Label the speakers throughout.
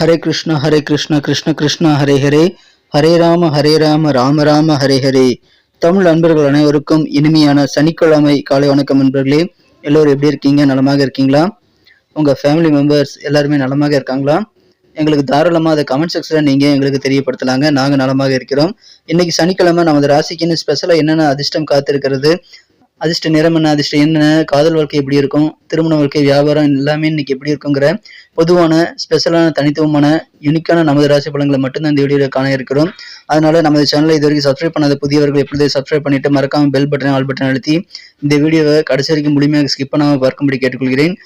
Speaker 1: ஹரே கிருஷ்ண ஹரே கிருஷ்ண கிருஷ்ண கிருஷ்ண ஹரே ஹரே. ஹரே ராம ஹரே ராம ராம ராம ஹரே ஹரே. தமிழ் அன்பர்கள் அனைவருக்கும் இனிமையான சனிக்கிழமை காலை வணக்கம் நண்பர்களே. எல்லோரும் எப்படி இருக்கீங்க? நலமாக இருக்கீங்களா? உங்க ஃபேமிலி மெம்பர்ஸ் எல்லாருமே நலமாக இருக்காங்களா? எங்களுக்கு தாராளமாக அதை கமெண்ட் செக்ஷனில் நீங்கள் எங்களுக்கு தெரியப்படுத்தலாங்க. நாங்கள் நலமாக இருக்கிறோம். இன்னைக்கு சனிக்கிழமை நமது ராசிக்குன்னு ஸ்பெஷலாக என்னென்ன அதிர்ஷ்டம் காத்திருக்கிறது? அதிர்ஷ்ட நிறம் என்ன அதிர்ஷ்டம் என்ன காதல் வாழ்க்கை எப்படி இருக்கும் திருமண வாழ்க்கை வியாபாரம் எல்லாமே இன்னைக்கு எப்படி இருக்குங்கிற பொதுவான ஸ்பெஷலான தனித்துவமான யூனிக்கான நமது ராசி பலன்களை மட்டும்தான் இந்த வீடியோவில் காண இருக்கிறோம். அதனால நமது சேனலை இது வரைக்கும் சப்ஸ்கிரைப் பண்ணாத புதியவர்கள் எப்படி சப்ஸ்கிரைப் பண்ணிட்டு மறக்காம பெல் பட்டன் ஆல் பட்டன் அழுத்தி இந்த வீடியோவை கடைசி வரைக்கும் முழுமையாக ஸ்கிப் பண்ணாமல் பார்க்கும்படி கேட்டுக்கொள்கிறேன்.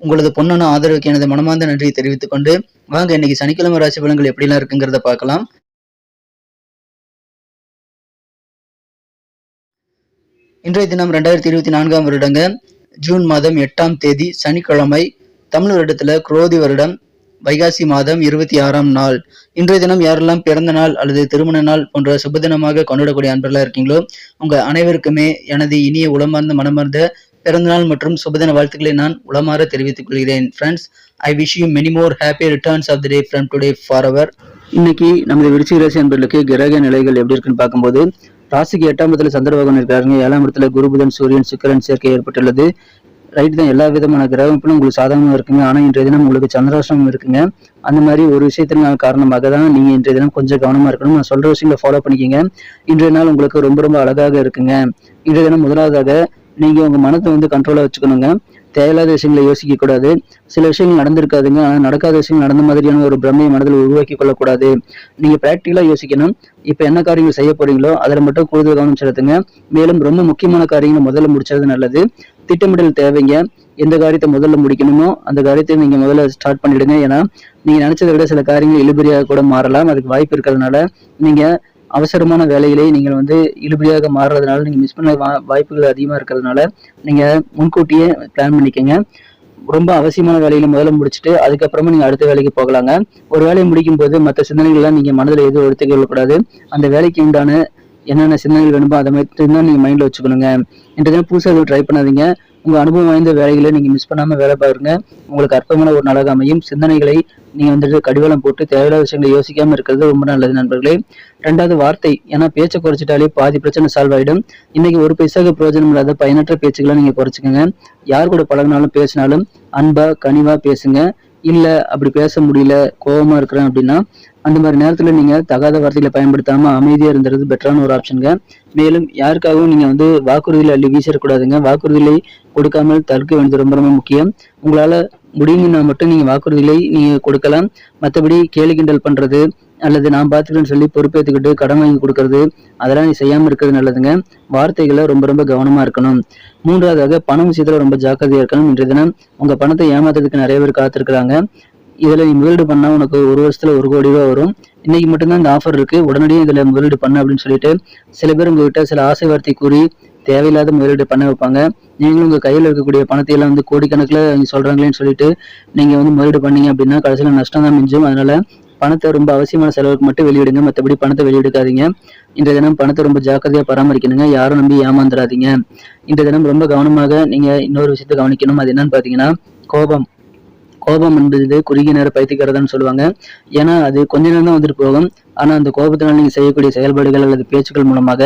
Speaker 1: உங்களது பொண்ணான ஆதரவுக்கு எனது மனமார்ந்த நன்றியை தெரிவித்துக் கொண்டு வாங்க இன்னைக்கு சனிக்கிழமை ராசி பலன்கள் எப்படிலாம் இருக்குங்கிறத பார்க்கலாம். இன்றைய தினம் ரெண்டாயிரத்தி இருபத்தி நான்காம் வருடங்க ஜூன் மாதம் எட்டாம் தேதி சனிக்கிழமை தமிழ் வருடத்துல குரோதி வருடம் வைகாசி மாதம் இருபத்தி ஆறாம் நாள். இன்றைய தினம் யாரெல்லாம் பிறந்த நாள் அல்லது திருமண நாள் போன்ற சுபதினமாக கொண்டாடக்கூடிய அன்பர்களா இருக்கீங்களோ உங்க அனைவருக்குமே எனது இனிய உளமார்ந்த மனமார்ந்த பிறந்தநாள் மற்றும் சுபதின வாழ்த்துக்களை நான் உளமாற தெரிவித்துக் கொள்கிறேன். Friends I wish you many more happy returns of the day from today for our இன்னைக்கு நமது விருச்சிக ராசி அன்பர்களுக்கு கிரக நிலைகள் எப்படி இருக்குன்னு பார்க்கும்போது ராசிக்கு எட்டாம் இடத்துல சந்திர பகவான் இருக்காருங்க. ஏழாம் இடத்துல குரு புதன் சூரியன் சுக்கரன் சேர்க்கை ஏற்பட்டுள்ளது. ரைட் தான் எல்லா விதமான கிரகங்களும் உங்களுக்கு சாதகமாக இருக்குங்க. ஆனால் இன்றைய தினம் உங்களுக்கு சந்திராசிரமம் இருக்குங்க. அந்த மாதிரி ஒரு விஷயத்தின் காரணமாக தான் நீங்கள் இன்றைய தினம் கொஞ்சம் கவனமாக இருக்கணும். நான் சொல்கிற விஷயங்களை ஃபாலோ பண்ணிக்கோங்க. இன்றைய நாள் உங்களுக்கு ரொம்ப ரொம்ப அழகாக இருக்குங்க. இன்றைய தினம் முதலாவதாக நீங்கள் உங்கள் மனத்தை வந்து கண்ட்ரோலாக வச்சுக்கணுங்க. தேவையில்லாத விஷயங்களை யோசிக்க கூடாது. சில விஷயங்கள் நடந்திருக்காதுங்க. ஆனால் நடக்காத விஷயங்கள் நடந்த மாதிரியான ஒரு பிரமையை மனதில் உருவாக்கி கொள்ளக்கூடாது. நீங்க பிராக்டிக்கலா யோசிக்கணும். இப்ப என்ன காரியங்கள் செய்ய போறீங்களோ அதில் மட்டும் கூடுதல் கவனம் செலுத்துங்க. மேலும் ரொம்ப முக்கியமான காரியங்களை முதல்ல முடிச்சது நல்லது. திட்டமிடல் தேவைங்க. எந்த காரியத்தை முதல்ல முடிக்கணுமோ அந்த காரியத்தை நீங்க முதல்ல ஸ்டார்ட் பண்ணிடுங்க. ஏன்னா நீங்க நினைச்சதை விட சில காரியங்கள் இழுபறியாக கூட மாறலாம். அதுக்கு வாய்ப்பு இருக்கிறதுனால நீங்க அவசரமான வேலையிலே நீங்கள் வந்து இழுபடியாக மாறுறதுனால நீங்கள் மிஸ் பண்ண வா- வாய்ப்புகள் அதிகமாக இருக்கிறதுனால நீங்கள் முன்கூட்டியே பிளான் பண்ணிக்கோங்க. ரொம்ப அவசியமான வேலையில முதல்ல முடிச்சுட்டு அதுக்கப்புறமா நீங்கள் அடுத்த வேலைக்கு போகலாங்க. ஒரு வேலையை முடிக்கும் போது மற்ற சிந்தனைகள்லாம் நீங்கள் மனதில் எதுவும் எடுத்துக் கொள்ளக்கூடாது. அந்த வேலைக்கு உண்டான என்னென்ன சிந்தனைகள் வேணுமோ அதை மட்டும் தான் நீங்கள் மைண்டில் வச்சுக்கணுங்க. இன்றைக்கு புதுசாக எதுவும் ட்ரை பண்ணாதீங்க. உங்கள் அனுபவம் வாய்ந்த வேலைகளை நீங்கள் மிஸ் பண்ணாமல் வேலை பாருங்க. உங்களுக்கு அற்பமான ஒரு நாளாக அமையும். சிந்தனைகளை நீங்கள் வந்துட்டு கடிவாளம் போட்டு தேவையில்லாத விஷயங்களை யோசிக்காமல் இருக்கிறது ரொம்ப நல்லது நண்பர்களே. ரெண்டாவது வார்த்தை ஏன்னா பேச்சை குறைச்சிட்டாலே பாதி பிரச்சனை சால்வ் ஆயிடும். இன்னைக்கு ஒரு பைசாக பிரயோஜனம் இல்லாத பயனற்ற பேச்சுக்களை நீங்க குறைச்சிக்கோங்க. யார் கூட பழகினாலும் பேசினாலும் அன்பா கனிவா பேசுங்க. இல்ல அப்படி பேச முடியல கோபமாக இருக்கிறேன் அப்படின்னா அந்த மாதிரி நேரத்தில் நீங்கள் தகாத வார்த்தைகளை பயன்படுத்தாமல் அமைதியாக இருந்துறது பெட்டரான ஒரு ஆப்ஷனுங்க மேலும் யாருக்காகவும் நீங்கள் வந்து வாக்குறுதியில் அள்ளி வீசிடக்கூடாதுங்க. வாக்குறுதிகளை கொடுக்காமல் தடுக்க வேண்டியது ரொம்ப ரொம்ப முக்கியம். உங்களால் முடியுங்கன்னா மட்டும் நீங்கள் வாக்குறுதிகளை நீங்கள் கொடுக்கலாம். மற்றபடி கேலி கிண்டல் பண்ணுறது அல்லது நான் பார்த்துக்கிறேன்னு சொல்லி பொறுப்பேற்றுக்கிட்டு கடன் வாங்கி கொடுக்கறது அதெல்லாம் நீ செய்யாமல் இருக்கிறது நல்லதுங்க. வார்த்தைகளை ரொம்ப ரொம்ப கவனமாக இருக்கணும். மூன்றாவதாக பணம் விஷயத்தில் ரொம்ப ஜாக்கிரதையாக இருக்கணும். இன்றைய தினம் உங்கள் பணத்தை ஏமாத்துறதுக்கு நிறைய பேர் காத்திருக்கிறாங்க. இதில் நீ முதலீடு பண்ணால் உனக்கு ஒரு வருஷத்தில் ஒரு கோடி ரூபா வரும். இன்னைக்கு மட்டும்தான் இந்த ஆஃபர் இருக்குது உடனடியே இதில் முதலீடு பண்ண அப்படின்னு சொல்லிட்டு சில பேர் உங்ககிட்ட சில ஆசை வார்த்தை கூறி தேவையில்லாத முதலீடு பண்ண வைப்பாங்க. நீங்களும் உங்கள் கையில் இருக்கக்கூடிய பணத்தை எல்லாம் வந்து கோடிக்கணக்கில் சொல்கிறாங்களேன்னு சொல்லிட்டு நீங்கள் வந்து முதலீடு பண்ணீங்க அப்படின்னா கடைசியில நஷ்டம் தான் மிஞ்சும். அதனால் பணத்தை ரொம்ப அவசியமான செலவுக்கு மட்டும் வெளியிடுங்க. மற்றபடி பணத்தை வெளியெடுக்காதீங்க. இன்றைய தினம் பணத்தை ரொம்ப ஜாக்கிரதையாக பராமரிக்கணுங்க. யாரும் நம்பி ஏமாந்துடாதீங்க. இன்றைய தினம் ரொம்ப கவனமாக நீங்கள் இன்னொரு விஷயத்தை கவனிக்கணும். அது என்னன்னு பார்த்தீங்கன்னா கோபம். கோபம் என்பது குறுகிய நேர பைத்தியக்காரதான்னு சொல்லுவாங்க. ஏன்னா அது கொஞ்ச நேரம் தான் வந்துட்டு போகும். ஆனா அந்த கோபத்தினால் நீங்க செய்யக்கூடிய செயல்பாடுகள் அல்லது பேச்சுக்கள் மூலமாக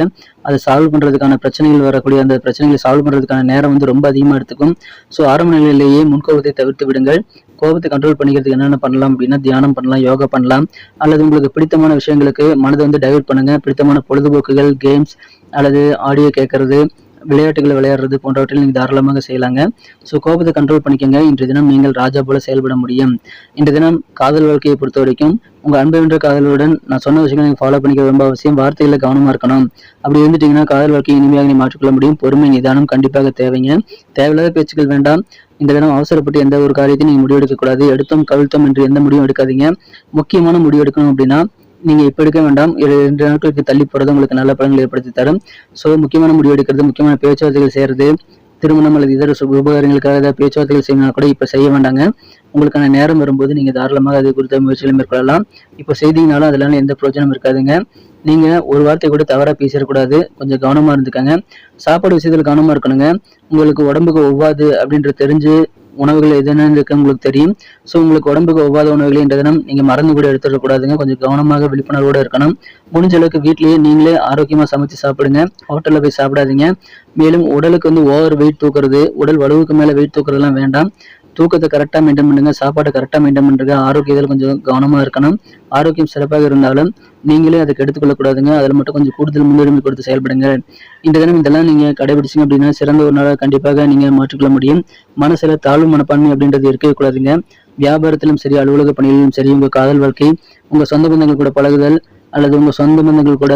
Speaker 1: அதை சால்வ் பண்றதுக்கான பிரச்சனைகள் வரக்கூடிய அந்த பிரச்சனைகளை சால்வ் பண்றதுக்கான நேரம் வந்து ரொம்ப அதிகமா எடுத்துக்கும். ஸோ ஆரம்ப நிலையிலேயே முன்கோபத்தை தவிர்த்து விடுங்கள். கோபத்தை கண்ட்ரோல் பண்ணிக்கிறதுக்கு என்னென்ன பண்ணலாம் அப்படின்னா தியானம் பண்ணலாம் யோகா பண்ணலாம். அல்லது உங்களுக்கு பிடித்தமான விஷயங்களுக்கு மனதை வந்து டைவர்ட் பண்ணுங்க. பிடித்தமான பொழுதுபோக்குகள் கேம்ஸ் அல்லது ஆடியோ கேட்கறது விளையாட்டுகளை விளையாடுறது போன்றவற்றில் நீங்கள் தாராளமாக செய்யலாங்க. ஸோ கோபத்தை கண்ட்ரோல் பண்ணிக்கங்க. இன்றைய தினம் நீங்கள் ராஜா போல செயல்பட முடியும். இன்றைய தினம் காதல் வாழ்க்கையை பொறுத்த வரைக்கும் உங்கள் அன்பு என்ற காதலுடன் நான் சொன்ன விஷயங்களை நீங்கள் ஃபாலோ பண்ணிக்க ரொம்ப அவசியம். வார்த்தைகளை கவனமாக இருக்கணும். அப்படி இருந்துட்டீங்கன்னா காதல் வாழ்க்கையை இனிமையாக நீ மாற்றிக்கொள்ள முடியும். பொறுமை நிதானம் கண்டிப்பாக தேவைங்க. தேவையில்லாத பேச்சுக்கள் வேண்டாம். இந்த தினம் அவசரப்பட்டு எந்த ஒரு காரியத்தையும் நீங்கள் முடிவெடுக்கக்கூடாது. எடுத்தோம் கவிழ்த்தோம் என்று எந்த முடிவும் எடுக்காதீங்க. முக்கியமான முடிவு எடுக்கணும் அப்படின்னா நீங்க இப்ப எடுக்க வேண்டாம். இரு- இரண்டு நாட்களுக்கு தள்ளி போறது உங்களுக்கு நல்ல பலன்கள் ஏற்படுத்தி தரும். ஸோ முக்கியமான முடிவு எடுக்கிறது முக்கியமான பேச்சுவார்த்தைகள் செய்யறது திருமணம் அல்லது இதர உபகாரங்களுக்காக ஏதாவது பேச்சுவார்த்தைகள் செய்யணும் கூட இப்ப செய்ய வேண்டாங்க. உங்களுக்கான நேரம் வரும்போது நீங்க தாராளமாக அது குறித்த முயற்சிகளை மேற்கொள்ளலாம். இப்போ செய்தீங்கனாலும் அதெல்லாம் எந்த பிரயோஜனம் இருக்காதுங்க. நீங்க ஒரு வார்த்தை கூட தவறா பேசிடக்கூடாது. கொஞ்சம் கவனமா இருந்துக்காங்க. சாப்பாடு விஷயத்துல கவனமா இருக்கணுங்க. உங்களுக்கு உடம்புக்கு ஒவ்வாது அப்படின்ற தெரிஞ்சு உணவுகள் எதுன்னு இருக்கு உங்களுக்கு தெரியும். ஸோ உங்களுக்கு உடம்புக்கு ஒவ்வாத உணவுகளை இந்த தினம் நீங்கள் மறந்து கூட எடுத்துடக்கூடாதுங்க கொஞ்சம் கவனமாக விழிப்புணர்வோடு இருக்கணும். முடிஞ்ச அளவுக்கு வீட்டிலேயே நீங்களே ஆரோக்கியமாக சமைச்சு சாப்பிடுங்க. ஹோட்டலில் போய் சாப்பிடாதீங்க. மேலும் உடலுக்கு வந்து ஓவர் வெயிட் தூக்குறது உடல் வலுவுக்கு மேலே வெயிட் தூக்குறதுலாம் வேண்டாம். தூக்கத்தை கரெக்டாக மெயின்டைன் பண்ணுங்க சாப்பாட்டை கரெக்டாக மெயின்டைன் பண்ணுங்க ஆரோக்கியத்தில் கொஞ்சம் கவனமாக இருக்கணும். ஆரோக்கியம் சிறப்பாக இருந்தாலும் நீங்களே அதை எடுத்துக்கொள்ளக்கூடாதுங்க அதில் மட்டும் கொஞ்சம் கூடுதல் முன்னுரிமை கொடுத்து செயல்படுங்க. இந்த தினம் இதெல்லாம் நீங்கள் கடைபிடிச்சிங்க அப்படின்னா சிறந்த ஒரு நாளாக கண்டிப்பாக நீங்கள் மாற்றிக்கொள்ள முடியும். மனசில் தாழ்வு மனப்பான்மை அப்படின்றது இருக்கவே கூடாதுங்க வியாபாரத்திலும் சரி அலுவலக பணியிலும் சரி உங்கள் காதல் வாழ்க்கை உங்கள் சொந்த பந்தங்கள் கூட பழகுதல் அல்லது உங்கள் சொந்த பந்தங்கள் கூட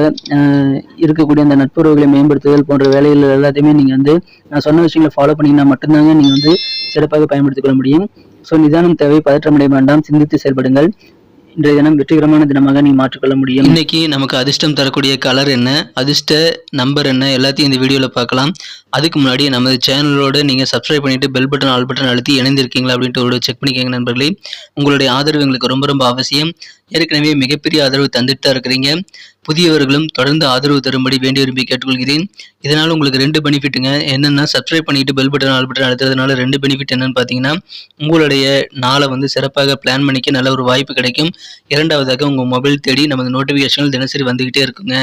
Speaker 1: இருக்கக்கூடிய அந்த நட்புறவுகளை மேம்படுத்துதல் போன்ற வேலைகள் எல்லாத்தையுமே நீங்கள் வந்து நான் சொன்ன விஷயங்களை ஃபாலோ பண்ணீங்கன்னா மட்டும்தாங்க நீங்கள் வந்து சிறப்பாக பயன்படுத்திக் கொள்ள முடியும். ஸோ நிதானம் தேவை பதற்றமடைய வேண்டாம். சிந்தித்து செயல்படுங்கள். இன்றைய தினம் வெற்றிகரமான தினமாக நீங்கள் மாற்றிக்கொள்ள முடியும்.
Speaker 2: இன்னைக்கு நமக்கு அதிர்ஷ்டம் தரக்கூடிய கலர் என்ன அதிர்ஷ்ட நம்பர் என்ன எல்லாத்தையும் இந்த வீடியோவில் பார்க்கலாம். அதுக்கு முன்னாடி நமது சேனலோடு நீங்கள் சப்ஸ்கிரைப் பண்ணிவிட்டு பெல் பட்டன் ஆல் பட்டன் அழுத்தி இணைந்திருக்கீங்களா அப்படின்ட்டு ஒரு செக் பண்ணிக்கோங்க நண்பர்களே. உங்களுடைய ஆதரவு எங்களுக்கு ரொம்ப ரொம்ப அவசியம். ஏற்கனவே மிகப்பெரிய ஆதரவு தந்துட்டு தான் இருக்கிறீங்க. புதியவர்களும் தொடர்ந்து ஆதரவு தரும்படி வேண்டி விரும்பி கேட்டுக்கொள்கிறேன். இதனால் உங்களுக்கு ரெண்டு பெனிஃபிட்டுங்க. என்னென்னா சப்ஸ்கிரைப் பண்ணிட்டு பெல் பட்டன் ஆல் பட்டன் அழுத்துறதுனால ரெண்டு பெனிஃபிட் என்னன்னு பார்த்தீங்கன்னா உங்களுடைய நாளை வந்து சிறப்பாக பிளான் பண்ணிக்க நல்ல ஒரு வாய்ப்பு கிடைக்கும். இரண்டாவதாக உங்கள் மொபைல் தேடி நமது நோட்டிஃபிகேஷன்கள் தினசரி வந்துக்கிட்டே இருக்குங்க.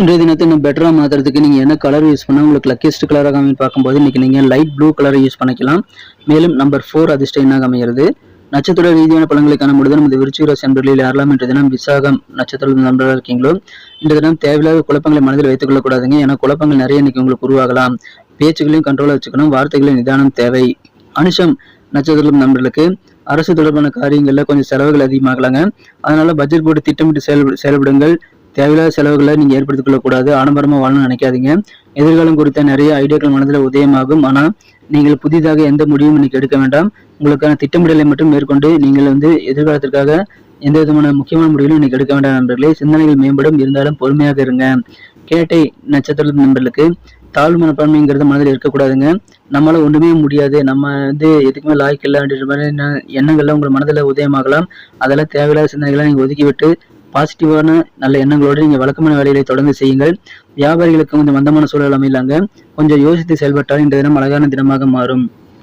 Speaker 1: இன்றைய தினத்தை இன்னும் பெட்டராக மாற்றுறதுக்கு நீங்கள் என்ன கலர் யூஸ் பண்ணால் உங்களுக்கு லக்கியஸ்ட் கலராக அமைன்னு பார்க்கும்போது இன்னைக்கு நீங்கள் லைட் ப்ளூ கலரை யூஸ் பண்ணிக்கலாம். மேலும் நம்பர் ஃபோர் அதிர்ஷ்ட எண்ணாக அமைகிறது? நட்சத்திர ரீதியான பலன்களை காணும்பொழுது நமது விருச்சிக ராசி நண்பர்களில் யாரெல்லாம் இன்றைய தினம் விசாகம் நட்சத்திர நண்பர்களாக இருக்கீங்களோ இந்த தினம் தேவையில்லாத குழப்பங்களை மனதில் வைத்துக் கொள்ளக்கூடாதுங்க. ஏன்னா குழப்பங்கள் நிறைய இன்னைக்கு உங்களுக்கு உருவாகலாம். பேச்சுகளையும் கண்ட்ரோலாக வச்சுக்கணும். வார்த்தைகளின் நிதானம் தேவை. அனுஷம் நட்சத்திரம் நண்பர்களுக்கு அரசு தொடர்பான காரியங்கள்ல கொஞ்சம் செலவுகள் அதிகமாகலாங்க. அதனால பட்ஜெட் போட்டு திட்டமிட்டு செயல் செயல்படுங்கள். தேவையில்லாத செலவுகளை நீங்க ஏற்படுத்திக் கொள்ளக்கூடாது. ஆடம்பரமா வாழணும்னு நினைக்காதீங்க. எதிர்காலம் குறித்த நிறைய ஐடியாக்கள் மனதில் உதயமாகும். ஆனால் நீங்கள் புதிதாக எந்த முடிவும் இன்னைக்கு எடுக்க வேண்டாம். உங்களுக்கான திட்டமிடலை மட்டும் மேற்கொண்டு நீங்கள் வந்து எதிர்காலத்திற்காக எந்த விதமான முக்கியமான முடிவுகளும் இன்னைக்கு எடுக்க வேண்டாம் நண்பர்களே. சிந்தனைகள் மேம்படும். இருந்தாலும் பொறுமையாக இருங்க. கேட்டை நட்சத்திர நண்பர்களுக்கு தாழ்வு மனப்பான்மைங்கிறது மனதில் இருக்கக்கூடாதுங்க. நம்மளால ஒன்றுமே முடியாது. நம்ம வந்து எதுக்குமே லாய்க்கு இல்லை அப்படின்ற மாதிரி எண்ணங்கள்லாம் உங்கள் மனதில் உதயமாகலாம். அதெல்லாம் தேவையில்லாத சிந்தனைகளை நீங்கள் ஒதுக்கிவிட்டு பாசிட்டிவான நல்ல எண்ணங்களோடு நீங்கள் வழக்கமான வேலைகளை தொடர்ந்து செய்யுங்கள். வியாபாரிகளுக்கு கொஞ்சம் மந்தமான சூழல் அமையலாங்க. கொஞ்சம் யோசித்து செயல்பட்டால் இந்த தினம் அழகான தினமாக மாறும்.